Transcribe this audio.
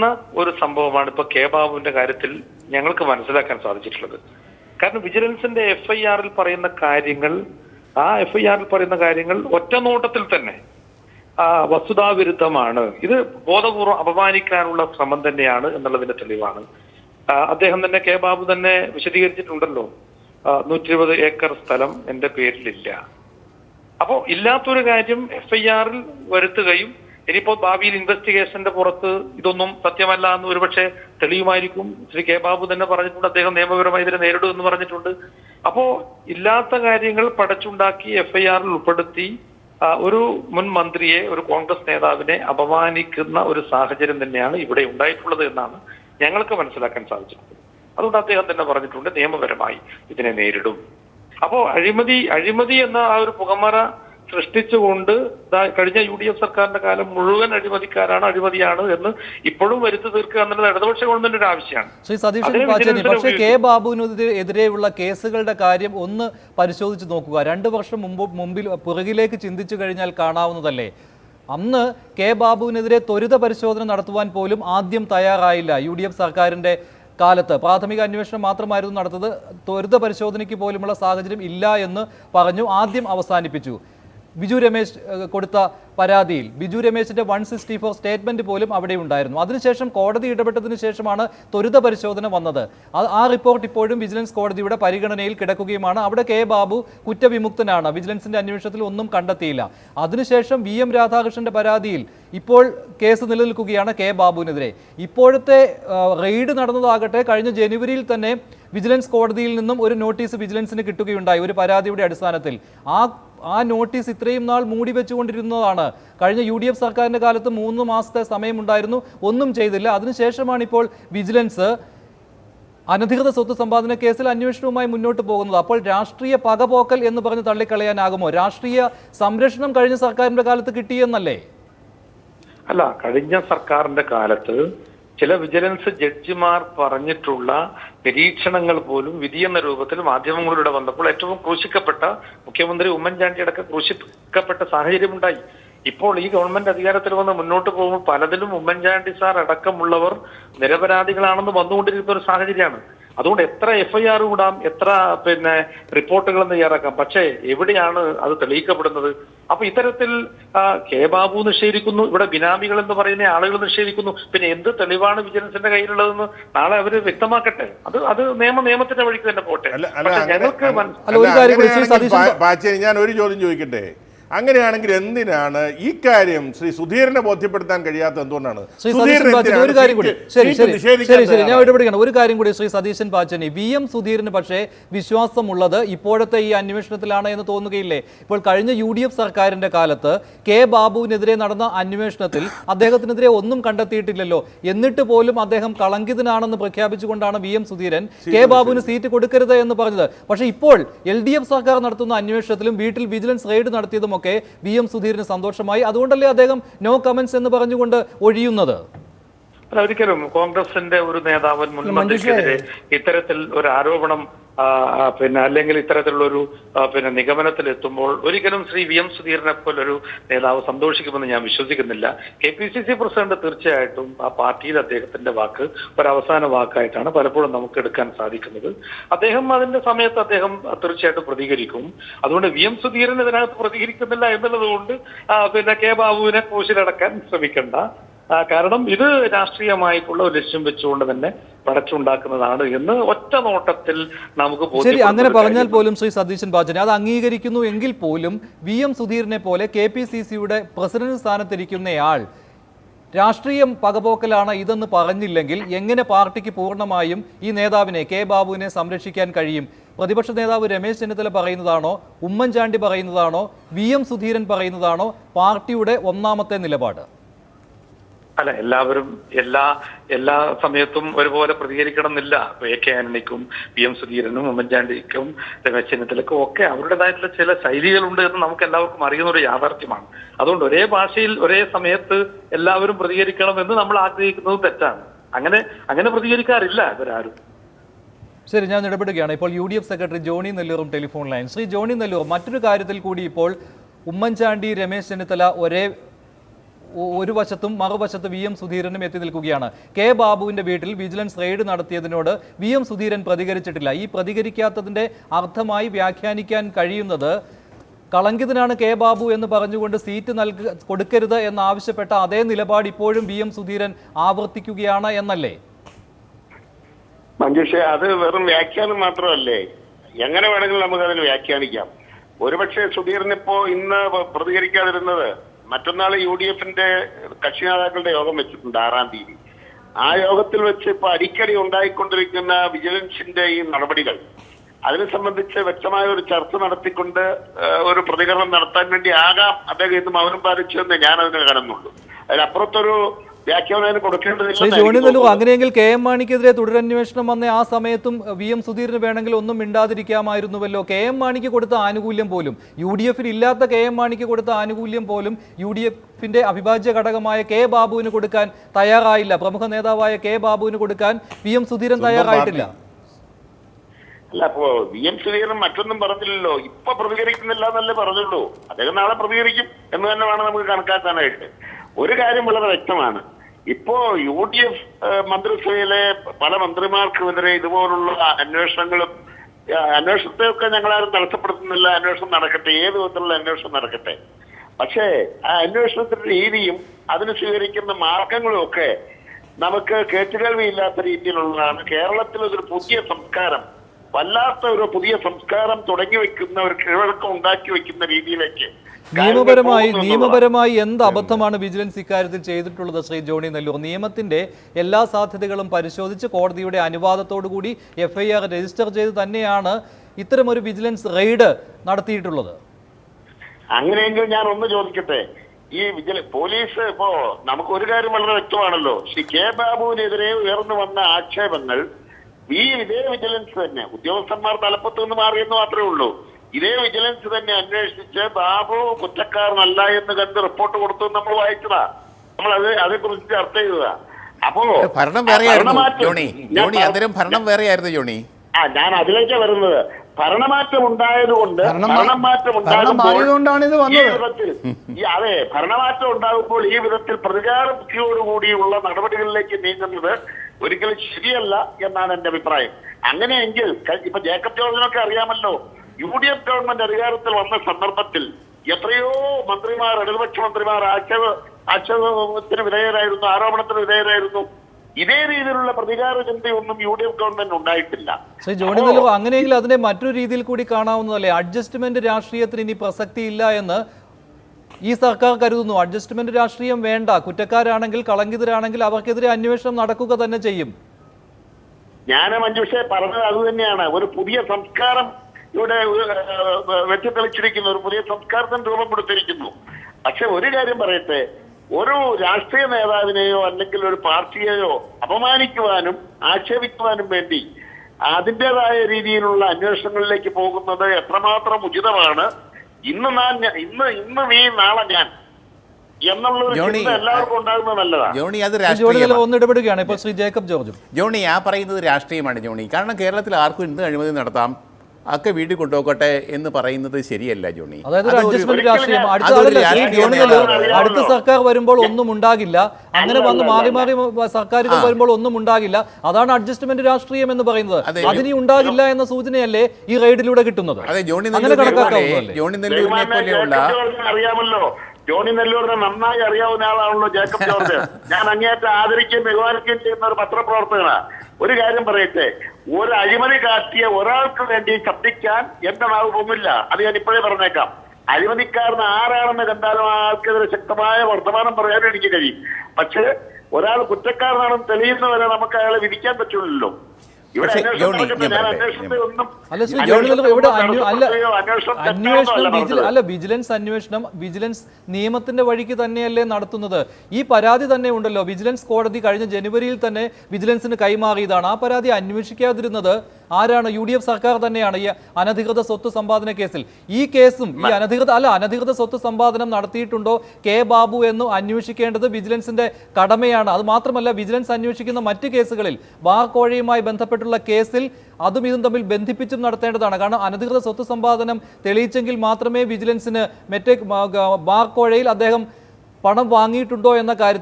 ഭയപ്പെടുത്തുന്ന ഒരു സംഭവമാണ് ഇപ്പൊ കെ ബാബുവിന്റെ കാര്യത്തിൽ ഞങ്ങൾക്ക് മനസ്സിലാക്കാൻ സാധിച്ചിട്ടുള്ളത്. കാരണം വിജിലൻസിന്റെ എഫ് ഐ ആറിൽ പറയുന്ന കാര്യങ്ങൾ ആ എഫ് ഐ ആറിൽ പറയുന്ന കാര്യങ്ങൾ ഒറ്റ നോട്ടത്തിൽ തന്നെ വസ്തുതാവിരുദ്ധമാണ്. ഇത് ബോധപൂർവം അപമാനിക്കാനുള്ള ശ്രമം തന്നെയാണ് എന്നുള്ളതിന്റെ തെളിവാണ്. അദ്ദേഹം തന്നെ കെ ബാബു തന്നെ വിശദീകരിച്ചിട്ടുണ്ടല്ലോ. നൂറ്റി ഇരുപത് ഏക്കർ സ്ഥലം എന്റെ പേരിലില്ല. അപ്പോ ഇല്ലാത്തൊരു കാര്യം എഫ് ഐ ആറിൽ വരുത്തുകയും ഇനിയിപ്പോ ഭാവിയിൽ ഇൻവെസ്റ്റിഗേഷന്റെ പുറത്ത് ഇതൊന്നും സത്യമല്ല എന്ന് ഒരുപക്ഷെ തെളിയുമായിരിക്കും. ശ്രീ കെ ബാബു തന്നെ പറഞ്ഞിട്ടുണ്ട് അദ്ദേഹം നിയമപരമായി ഇതിനെ നേരിടും എന്ന് പറഞ്ഞിട്ടുണ്ട്. അപ്പോ ഇല്ലാത്ത കാര്യങ്ങൾ പടച്ചുണ്ടാക്കി എഫ്ഐആറിൽ ഉൾപ്പെടുത്തി ഒരു മുൻ മന്ത്രിയെ ഒരു കോൺഗ്രസ് നേതാവിനെ അപമാനിക്കുന്ന ഒരു സാഹചര്യം തന്നെയാണ് ഇവിടെ ഉണ്ടായിട്ടുള്ളത് എന്നാണ് ഞങ്ങൾക്ക് മനസ്സിലാക്കാൻ സാധിച്ചിട്ടുള്ളത് അതുകൊണ്ട് അദ്ദേഹം തന്നെ പറഞ്ഞിട്ടുണ്ട് നിയമപരമായി ഇതിനെ നേരിടും. അപ്പോ അഴിമതി അഴിമതി എന്ന ആ ഒരു പുകമറ സൃഷ്ടിച്ചുകൊണ്ട് കഴിഞ്ഞ യു ഡി എഫ് സർക്കാരിന്റെ കാലം മുഴുവൻ അഴിമതിക്കാരാണ് അഴിമതിയാണ് എന്ന് ഇപ്പോഴും വരുത്തി തീർക്കുക എന്നുള്ളത് ഇടതുപക്ഷ ഗവൺമെന്റിന്റെ ഒരു ആവശ്യമാണ്. ശ്രീ സതീഷ് പാച്ചേനി പക്ഷേ കെ ബാബുവിനെതിരെയുള്ള കേസുകളുടെ കാര്യം ഒന്ന് പരിശോധിച്ച് നോക്കുക. രണ്ട് വർഷം മുമ്പ് മുമ്പിൽ പുറകിലേക്ക് ചിന്തിച്ചു കഴിഞ്ഞാൽ കാണാവുന്നതല്ലേ? അന്ന് കെ ബാബുവിനെതിരെ ത്വരിത പരിശോധന നടത്തുവാൻ പോലും ആദ്യം തയ്യാറായില്ല യു ഡി എഫ് സർക്കാരിന്റെ കാലത്ത്. പ്രാഥമിക അന്വേഷണം മാത്രമായിരുന്നു നടത്തത്. ത്വരിത പരിശോധനയ്ക്ക് പോലുമുള്ള സാഹചര്യം ഇല്ല എന്ന് പറഞ്ഞു ആദ്യം അവസാനിപ്പിച്ചു. ബിജു രമേശ് കൊടുത്ത പരാതിയിൽ. ബിജു രമേശിന്റെ വൺ സിക്സ്റ്റി ഫോർ സ്റ്റേറ്റ്മെന്റ് പോലും അവിടെ ഉണ്ടായിരുന്നു. അതിനുശേഷം കോടതി ഇടപെട്ടതിന് ശേഷമാണ് ത്വരിത പരിശോധന വന്നത്. ആ- റിപ്പോർട്ട് ഇപ്പോഴും വിജിലൻസ് കോടതിയുടെ പരിഗണനയിൽ കിടക്കുകയുമാണ്. അവിടെ കെ ബാബു കുറ്റവിമുക്തനാണ്. വിജിലൻസിന്റെ അന്വേഷണത്തിൽ ഒന്നും കണ്ടെത്തിയില്ല. അതിനുശേഷം വി എം രാധാകൃഷ്ണന്റെ പരാതിയിൽ ഇപ്പോൾ കേസ് നിലനിൽക്കുകയാണ് കെ ബാബുവിനെതിരെ. ഇപ്പോഴത്തെ റെയ്ഡ് നടന്നതാകട്ടെ കഴിഞ്ഞ ജനുവരിയിൽ തന്നെ വിജിലൻസ് കോടതിയിൽ നിന്നും ഒരു നോട്ടീസ് വിജിലൻസിന് കിട്ടുകയുണ്ടായി. ഒരു പരാതിയുടെ അടിസ്ഥാനത്തിൽ ആ ആ നോട്ടീസ് ഇത്രയും നാൾ മൂടി വെച്ചുകൊണ്ടിരുന്നതാണ്. കഴിഞ്ഞ യു ഡി എഫ് സർക്കാരിന്റെ കാലത്ത് മൂന്ന് മാസത്തെ സമയമുണ്ടായിരുന്നു. ഒന്നും ചെയ്തില്ല. അതിനുശേഷമാണ് ഇപ്പോൾ വിജിലൻസ് അനധികൃത സ്വത്ത് സമ്പാദന കേസിൽ അന്വേഷണവുമായി മുന്നോട്ട് പോകുന്നത്. അപ്പോൾ രാഷ്ട്രീയ പകപോക്കൽ എന്ന് പറഞ്ഞ് തള്ളിക്കളയാനാകുമോ? രാഷ്ട്രീയ സംരക്ഷണം കഴിഞ്ഞ സർക്കാരിന്റെ കാലത്ത് കിട്ടിയെന്നല്ലേ? അല്ല കഴിഞ്ഞ സർക്കാരിന്റെ കാലത്ത് ചില വിജിലൻസ് ജഡ്ജിമാർ പറഞ്ഞിട്ടുള്ള നിരീക്ഷണങ്ങൾ പോലും വിധി എന്ന രൂപത്തിൽ മാധ്യമങ്ങളിലൂടെ വന്നപ്പോൾ ഏറ്റവും ക്രൂശിക്കപ്പെട്ട മുഖ്യമന്ത്രി ഉമ്മൻചാണ്ടി അടക്കം ക്രൂശിക്കപ്പെട്ട സാഹചര്യമുണ്ടായി. ഇപ്പോൾ ഈ ഗവൺമെന്റ് അധികാരത്തിൽ വന്ന് മുന്നോട്ട് പോകുമ്പോൾ പലതിലും ഉമ്മൻചാണ്ടി സാർ അടക്കമുള്ളവർ നിരപരാധികളാണെന്ന് വന്നുകൊണ്ടിരിക്കുന്ന ഒരു സാഹചര്യമാണ്. അതുകൊണ്ട് എത്ര എഫ്ഐആർ കൂടാം എത്ര പിന്നെ റിപ്പോർട്ടുകൾ തയ്യാറാക്കാം. പക്ഷേ എവിടെയാണ് അത് തെളിയിക്കപ്പെടുന്നത്? അപ്പൊ ഇത്തരത്തിൽ കെ ബാബു നിഷേധിക്കുന്നു ഇവിടെ ബിനാമികൾ എന്ന് പറയുന്ന ആളുകൾ നിഷേധിക്കുന്നു. പിന്നെ എന്ത് തെളിവാണ് വിജിലൻസിന്റെ കയ്യിലുള്ളതെന്ന് നാളെ അവർ വ്യക്തമാക്കട്ടെ. അത് അത് നിയമ നിയമത്തിന്റെ വഴിക്ക് തന്നെ പോട്ടെ. ഞങ്ങൾക്ക് ഞാൻ ഒരു ചോദ്യം ചോദിക്കട്ടെ? അങ്ങനെയാണെങ്കിൽ എന്തിനാണ് ഈ കാര്യം ശ്രീ സുധീരനെ ബോധ്യപ്പെടുത്താൻ കഴിയാത്ത എന്തുകൊണ്ടാണ്? ഒരു കാര്യം കൂടി. ശരി ശരി. ശരി ശരി. ഞാൻ? ഇടപെടുകയാണ്. ഒരു കാര്യം കൂടി ശ്രീ സതീശൻ പാച്ചനി. വി എം സുധീരന് പക്ഷേ വിശ്വാസമുള്ളത് ഇപ്പോഴത്തെ ഈ അന്വേഷണത്തിലാണ് എന്ന് തോന്നുകയില്ലേ? ഇപ്പോൾ കഴിഞ്ഞ യു ഡി എഫ് സർക്കാരിന്റെ കാലത്ത് കെ ബാബുവിനെതിരെ നടന്ന അന്വേഷണത്തിൽ അദ്ദേഹത്തിനെതിരെ ഒന്നും കണ്ടെത്തിയിട്ടില്ലല്ലോ. എന്നിട്ട് പോലും അദ്ദേഹം കളങ്കിതനാണെന്ന് പ്രഖ്യാപിച്ചുകൊണ്ടാണ് വി എം സുധീരൻ കെ ബാബുവിന് സീറ്റ് കൊടുക്കരുത് എന്ന് പറഞ്ഞത്. പക്ഷേ ഇപ്പോൾ എൽ ഡി എഫ് സർക്കാർ നടത്തുന്ന അന്വേഷണത്തിലും വീട്ടിൽ വിജിലൻസ് റെയ്ഡ് നടത്തിയതുമൊക്കെ വി എം സുധീരന് സന്തോഷമായി. അതുകൊണ്ടല്ലേ അദ്ദേഹം നോ കമന്റ്സ് എന്ന് പറഞ്ഞുകൊണ്ട് ഒഴിയുന്നത്? ഒരിക്കലും കോൺഗ്രസിന്റെ ഒരു നേതാവൻ മുൻമന്ത്രിക്കെതിരെ ഇത്തരത്തിൽ ഒരു ആരോപണം പിന്നെ അല്ലെങ്കിൽ ഇത്തരത്തിലുള്ള ഒരു പിന്നെ നിഗമനത്തിൽ എത്തുമ്പോൾ ഒരിക്കലും ശ്രീ വി എം സുധീരനെ പോലൊരു നേതാവ് സന്തോഷിക്കുമെന്ന് ഞാൻ വിശ്വസിക്കുന്നില്ല. K P C C president തീർച്ചയായിട്ടും ആ പാർട്ടിയിൽ അദ്ദേഹത്തിന്റെ വാക്ക് ഒരു അവസാന വാക്കായിട്ടാണ് പലപ്പോഴും നമുക്ക് എടുക്കാൻ സാധിക്കുന്നത്. അദ്ദേഹം അതിന്റെ സമയത്ത് അദ്ദേഹം തീർച്ചയായിട്ടും പ്രതികരിക്കും. അതുകൊണ്ട് വി എം സുധീരൻ ഇതിനകത്ത് പ്രതികരിക്കുന്നില്ല എന്നുള്ളത് കൊണ്ട് പിന്നെ കെ ബാബുവിനെ കോശിലടക്കാൻ ശ്രമിക്കണ്ട. കാരണം ഇത് രാഷ്ട്രീയമായിട്ടുള്ള ഒരു ലക്ഷ്യം വെച്ചുകൊണ്ട് തന്നെ പടച്ചുണ്ടാക്കുന്നതാണ് എന്ന് ഒറ്റ നോട്ടത്തിൽ നമുക്ക് ശരി അങ്ങനെ പറഞ്ഞാൽ പോലും ശ്രീ സതീശൻ ബാജൻ അത് അംഗീകരിക്കുന്നു എങ്കിൽ പോലും വി എം സുധീറിനെ പോലെ കെ പി സി സിയുടെ പ്രസിഡന്റ് സ്ഥാനത്തിരിക്കുന്നയാൾ രാഷ്ട്രീയം പകപോക്കലാണ് ഇതെന്ന് പറഞ്ഞില്ലെങ്കിൽ എങ്ങനെ പാർട്ടിക്ക് പൂർണമായും ഈ നേതാവിനെ കെ ബാബുവിനെ സംരക്ഷിക്കാൻ കഴിയും? പ്രതിപക്ഷ നേതാവ് രമേശ് ചെന്നിത്തല പറയുന്നതാണോ? ഉമ്മൻചാണ്ടി പറയുന്നതാണോ? വി എം സുധീരൻ പറയുന്നതാണോ? പാർട്ടിയുടെ ഒന്നാമത്തെ നിലപാട്. അല്ല എല്ലാവരും എല്ലാ എല്ലാ സമയത്തും ഒരുപോലെ പ്രതികരിക്കണം എന്നില്ല എ കെ ആന്റണിക്കും പി എം സുധീരനും ഉമ്മൻചാണ്ടിക്കും രമേശ് ചെന്നിത്തലക്കും ഒക്കെ അവരുടേതായിട്ടുള്ള ചില ശൈലികളുണ്ട് എന്ന് നമുക്ക് എല്ലാവർക്കും അറിയുന്ന ഒരു യാഥാർത്ഥ്യമാണ്. അതുകൊണ്ട് ഒരേ ഭാഷയിൽ ഒരേ സമയത്ത് എല്ലാവരും പ്രതികരിക്കണം എന്ന് നമ്മൾ ആഗ്രഹിക്കുന്നത് തെറ്റാണ്. അങ്ങനെ അങ്ങനെ പ്രതികരിക്കാറില്ല ഇവരാരും. ശരി ഞാൻ ഇടപെടുകയാണ് ഇപ്പോൾ U D F secretary Johnny നെല്ലൂറും telephone line. Shri Johnny Nelloor മറ്റൊരു കാര്യത്തിൽ കൂടി ഇപ്പോൾ ഉമ്മൻചാണ്ടി രമേശ് ചെന്നിത്തല ഒരേ ഒരു വശത്തും മറുവശത്ത് വി എം സുധീരനും എത്തി നിൽക്കുകയാണ്. കെ ബാബുവിന്റെ വീട്ടിൽ വിജിലൻസ് റെയ്ഡ് നടത്തിയതിനോട് വി എം സുധീരൻ പ്രതികരിച്ചിട്ടില്ല. ഈ പ്രതികരിക്കാത്തതിന്റെ അർത്ഥമായി വ്യാഖ്യാനിക്കാൻ കഴിയുന്നത് കളങ്കിതനാണ് കെ ബാബു എന്ന് പറഞ്ഞുകൊണ്ട് സീറ്റ് നൽക കൊടുക്കരുത് എന്നാവശ്യപ്പെട്ട അതേ നിലപാട് ഇപ്പോഴും വി എം സുധീരൻ ആവർത്തിക്കുകയാണ് എന്നല്ലേ? മഞ്ജുഷ അത് വെറും വ്യാഖ്യാനം മാത്രമല്ലേ? എങ്ങനെ വേണമെങ്കിലും നമുക്ക് അതിന് വ്യാഖ്യാനിക്കാം. ഒരുപക്ഷെ സുധീരൻ ഇപ്പോ ഇന്ന് പ്രതികരിക്കാതിരുന്നത് മറ്റന്നാൾ യു ഡി എഫിന്റെ കക്ഷി നേതാക്കളുടെ യോഗം വെച്ചിട്ടുണ്ട് ആറാം തീയതി. ആ യോഗത്തിൽ വെച്ച് ഇപ്പൊ അടിക്കടി ഉണ്ടായിക്കൊണ്ടിരിക്കുന്ന വിജിലൻസിന്റെ ഈ നടപടികൾ അതിനെ സംബന്ധിച്ച് വ്യക്തമായ ഒരു ചർച്ച നടത്തിക്കൊണ്ട് ഒരു പ്രതികരണം നടത്താൻ വേണ്ടി ആകാം അദ്ദേഹം ഇന്ന് മൗനം പാലിച്ചെന്ന് ഞാൻ അതിനെ കാണുന്നുള്ളൂ. അതിനപ്പുറത്തൊരു വ്യാഖ്യാനം കൊടുക്കേണ്ടതില്ല അങ്ങനെയെങ്കിൽ കെ എം മാണിക്കെതിരെ തുടരന്വേഷണം വന്ന ആ സമയത്തും വി എം സുധീറിന് വേണമെങ്കിൽ ഒന്നും മിണ്ടാതിരിക്കാമായിരുന്നുവല്ലോ. കെ എം മാണിക്ക് കൊടുത്ത ആനുകൂല്യം പോലും യു ഡി എഫിൽ ഇല്ലാത്ത കെ എം മാണിക്ക് കൊടുത്ത ആനുകൂല്യം പോലും യു ഡി എഫിന്റെ അവിഭാജ്യ ഘടകമായ കെ ബാബുവിന് കൊടുക്കാൻ തയ്യാറായില്ല. പ്രമുഖ നേതാവായ കെ ബാബുവിന് കൊടുക്കാൻ വി എം സുധീരൻ തയ്യാറായിട്ടില്ല. അല്ല അപ്പോ വി എം സുധീരൻ മറ്റൊന്നും പറഞ്ഞില്ലല്ലോ. ഇപ്പൊ പ്രതികരിക്കുന്നില്ല എന്നല്ലേ പറഞ്ഞുള്ളൂ. അദ്ദേഹം നാളെ പ്രതികരിക്കും എന്ന് തന്നെ വേണം നമുക്ക് കണക്കാക്കാനായിട്ട്. ഒരു കാര്യം വളരെ വ്യക്തമാണ്. ഇപ്പോ യു ഡി എഫ് മന്ത്രിസഭയിലെ പല മന്ത്രിമാർക്കുമെതിരെ ഇതുപോലുള്ള അന്വേഷണങ്ങളും അന്വേഷണത്തെ ഒക്കെ ഞങ്ങളാരും തടസ്സപ്പെടുത്തുന്നില്ല. അന്വേഷണം നടക്കട്ടെ. ഏത് വിധത്തിലുള്ള അന്വേഷണം നടക്കട്ടെ. പക്ഷേ ആ അന്വേഷണത്തിന്റെ രീതിയും അതിന് സ്വീകരിക്കുന്ന മാർഗങ്ങളും ഒക്കെ നമുക്ക് കേട്ടുകേൾവിയില്ലാത്ത രീതിയിലുള്ളതാണ്. കേരളത്തിൽ ഒരു പുതിയ സംസ്കാരം വല്ലാത്ത ഒരു പുതിയ സംസ്കാരം തുടങ്ങി വെക്കുന്ന ഒരു കീഴ്വഴക്കം ഉണ്ടാക്കി വെക്കുന്ന രീതിയിലേക്ക് നിയമപരമായി. നിയമപരമായി എന്ത് അബദ്ധമാണ് വിജിലൻസ് ഇക്കാര്യത്തിൽ ചെയ്തിട്ടുള്ളത് ശ്രീ ജോണി നെല്ലൂർ? നിയമത്തിന്റെ എല്ലാ സാധ്യതകളും പരിശോധിച്ച് കോടതിയുടെ അനുവാദത്തോടു കൂടി എഫ്ഐആർ രജിസ്റ്റർ ചെയ്ത് തന്നെയാണ് ഇത്തരമൊരു വിജിലൻസ് റെയ്ഡ് നടത്തിയിട്ടുള്ളത്. അങ്ങനെയെങ്കിൽ ഞാൻ ഒന്ന് ചോദിക്കട്ടെ. ഈ വിജില പോലീസ് ഇപ്പോ നമുക്ക് ഒരു കാര്യം വളരെ വ്യക്തമാണല്ലോ. ശ്രീ കെ ബാബുവിനെതിരെ ഉയർന്നു വന്ന ആക്ഷേപങ്ങൾ ഈ ഇതേ വിജിലൻസ് തന്നെ ഉദ്യോഗസ്ഥന്മാർ തലപ്പത്ത് നിന്ന് മാറിയെന്ന് മാത്രമേ ഉള്ളൂ. ഇതേ വിജിലൻസ് തന്നെ അന്വേഷിച്ച് ബാബു കുറ്റക്കാരനല്ല എന്ന് കണ്ട് റിപ്പോർട്ട് കൊടുത്തു നമ്മൾ വായിച്ചതാ. നമ്മൾ അത് അതേക്കുറിച്ച് ചർച്ച ചെയ്തതാ. അപ്പോ ഭരണം വേറെ വേറെയായിരുന്നു ജോണി. ജോണി അന്നേരം ഭരണം വേറെയായിരുന്നു ജോണി. ആ ഞാൻ അതിലേക്കാ വരുന്നത്. ഭരണമാറ്റം ഉണ്ടായതുകൊണ്ട് ഭരണമാറ്റം ഭരണം ഉണ്ടാകുമ്പോൾ ഈ വന്നത്. വിധത്തിൽ ഈ അതെ ഭരണമാറ്റം ഉണ്ടാകുമ്പോൾ ഈ വിധത്തിൽ പ്രതികാര ബുദ്ധിയോടുകൂടിയുള്ള നടപടികളിലേക്ക് നീങ്ങുന്നത് ഒരിക്കലും ശരിയല്ല എന്നാണ് എന്റെ അഭിപ്രായം. അങ്ങനെയെങ്കിൽ ഇപ്പൊ ജേക്കബ് ജോർജിനൊക്കെ അറിയാമല്ലോ. യു ഡി എഫ് ഗവൺമെന്റ് അധികാരത്തിൽ വന്ന സന്ദർഭത്തിൽ എത്രയോ മന്ത്രിമാർ ഇടതുപക്ഷ മന്ത്രിമാർ ആക്ഷേപ ആക്ഷേപത്തിന് വിധേയരായിരുന്നു ആരോപണത്തിന് വിധേയരായിരുന്നു. ഇതേ രീതിയിലുള്ള പ്രതികാര ചിന്തയൊന്നും യു ഡി എഫ് ഗവൺമെന്റ് ഉണ്ടായിട്ടില്ല. ജോണി അങ്ങനെയെങ്കിൽ അതിനെ മറ്റൊരു രീതിയിൽ കൂടി കാണാവുന്നതല്ലേ? അഡ്ജസ്റ്റ്മെന്റ് രാഷ്ട്രീയത്തിന് ഇനി പ്രസക്തിയില്ല എന്ന് ഈ സർക്കാർ കരുതുന്നു. അഡ്ജസ്റ്റ്മെന്റ് രാഷ്ട്രീയം വേണ്ട. കുറ്റക്കാരാണെങ്കിൽ കളങ്കിതരാണെങ്കിൽ അവർക്കെതിരെ അന്വേഷണം നടക്കുക തന്നെ ചെയ്യും. ഞാൻ മഞ്ജുഷെ പറഞ്ഞത് അത് തന്നെയാണ്. ഒരു പുതിയ സംസ്കാരം ഇവിടെ വെട്ടിത്തെളിച്ചിരിക്കുന്ന ഒരു പുതിയ സംസ്കാരത്തിന് രൂപപ്പെടുത്തിയിരിക്കുന്നു. കൊടുത്തിരിക്കുന്നു പക്ഷെ ഒരു കാര്യം പറയട്ടെ ഒരു രാഷ്ട്രീയ നേതാവിനെയോ അല്ലെങ്കിൽ ഒരു പാർട്ടിയെയോ അപമാനിക്കുവാനും ആക്ഷേപിക്കുവാനും വേണ്ടി അതിന്റെതായ രീതിയിലുള്ള അന്വേഷണങ്ങളിലേക്ക് പോകുന്നത് എത്രമാത്രം ഉചിതമാണ് ഇന്ന് ഞാൻ ഇന്ന് ഇന്ന് നീ നാളെ ഞാൻ ജോണി, എല്ലാവർക്കും ഉണ്ടാകുന്നത് നല്ലതാണ്. ജോണി അത് രാഷ്ട്രീയമാണ്. ഒന്ന് ഇടപെടുകയാണ് ഇപ്പോൾ ശ്രീ ജേക്കബ് ജോർജും. ജോണി ആ പറയുന്നത് രാഷ്ട്രീയമാണ് ജോണി. കാരണം കേരളത്തിൽ ആർക്കും എന്ത് അഴിമതി നടത്താം? ഒക്കെ വീട്ടിൽ കൊണ്ടുപോകട്ടെ എന്ന് പറയുന്നത് ശരിയല്ല ജോണി. അതായത് ഒരു അഡ്ജസ്റ്റ്മെന്റ് രാഷ്ട്രീയം. അടുത്ത ആളല്ല. അടുത്ത സർക്കാർ വരുമ്പോൾ ഒന്നും ഉണ്ടാകില്ല. അങ്ങനെ വന്ന് മാറി മാറി സർക്കാരുകൾ വരുമ്പോൾ ഒന്നും ഉണ്ടാകില്ല. അതാണ് അഡ്ജസ്റ്റ്മെന്റ് രാഷ്ട്രീയം എന്ന് പറയുന്നത്. അതിനി ഉണ്ടാകില്ല എന്ന സൂചനയല്ലേ ഈ റൈഡിലൂടെ കിട്ടുന്നത്? അതെ ജോണി ജോണി നെല്ലൂരിനെ പോലെയുള്ള അറിയാമല്ലോ. ജോണി നെല്ലൂരിനെ നന്നായി അറിയാവുന്ന ആളാണല്ലോ ജേക്കബ് ജോർജ്. ഞാൻ അങ്ങേയറ്റം ആദരിക്കുകയും ബഹുമാനിക്കുകയും ചെയ്യുന്ന ഒരു പത്രപ്രവർത്തകനാണ് ഒരു കാര്യം പറയട്ടെ. ഒരു അഴിമതി കാട്ടിയ ഒരാൾക്ക് വേണ്ടി ശബ്ദിക്കാൻ എന്റെ നാവ് പോകുന്നില്ല അത് ഞാൻ ഇപ്പോഴേ പറഞ്ഞേക്കാം. അഴിമതിക്കാരൻ ആരാണെന്ന് കണ്ടാലും ആൾക്കെതിരെ ശക്തമായ വർത്തമാനം പറയാനും എനിക്ക് കഴിയും. പക്ഷേ ഒരാൾ കുറ്റക്കാരനാണെന്ന് തെളിയുന്നവരെ നമുക്ക് അയാളെ വിധിക്കാൻ ഇവിടെ പക്ഷേ, ജോണി, ഞാൻ ഞാൻ പറയട്ടെ. അല്ല ജോണി ഇവിടെ അന്വേഷണം അല്ല വിജിലൻസ് അന്വേഷണം വിജിലൻസ് നിയമത്തിന്റെ വഴിക്ക് തന്നെയല്ലേ നടത്തുന്നത്. ഈ പരാതി തന്നെ ഉണ്ടല്ലോ. വിജിലൻസ് കോടതി കഴിഞ്ഞ ജനുവരിയിൽ തന്നെ വിജിലൻസിന് കൈമാറിയതാണ്. ആ പരാതി അന്വേഷിക്കാതിരുന്നത് ആരാണ് യു ഡി എഫ് സർക്കാർ തന്നെയാണ് ഈ അനധികൃത സ്വത്ത് സമ്പാദന കേസിൽ? ഈ കേസും ഈ അനധികൃത അല്ല അനധികൃത സ്വത്ത് സമ്പാദനം നടത്തിയിട്ടുണ്ടോ? കെ ബാബു എന്ന് അന്വേഷിക്കേണ്ടത് വിജിലൻസിന്റെ കടമയാണ്. അത് മാത്രമല്ല വിജിലൻസ് അന്വേഷിക്കുന്ന മറ്റ് കേസുകളിൽ ബാർ കോഴയുമായി ബന്ധപ്പെട്ടുള്ള കേസിൽ അതും ഇതും തമ്മിൽ ബന്ധിപ്പിച്ചും നടത്തേണ്ടതാണ്. കാരണം അനധികൃത സ്വത്ത് സമ്പാദനം തെളിയിച്ചെങ്കിൽ മാത്രമേ വിജിലൻസിന് മറ്റേ ബാർ കോഴയിൽ അദ്ദേഹം പണം വാങ്ങിയിട്ടുണ്ടോ എന്ന കാര്യത്തിൽ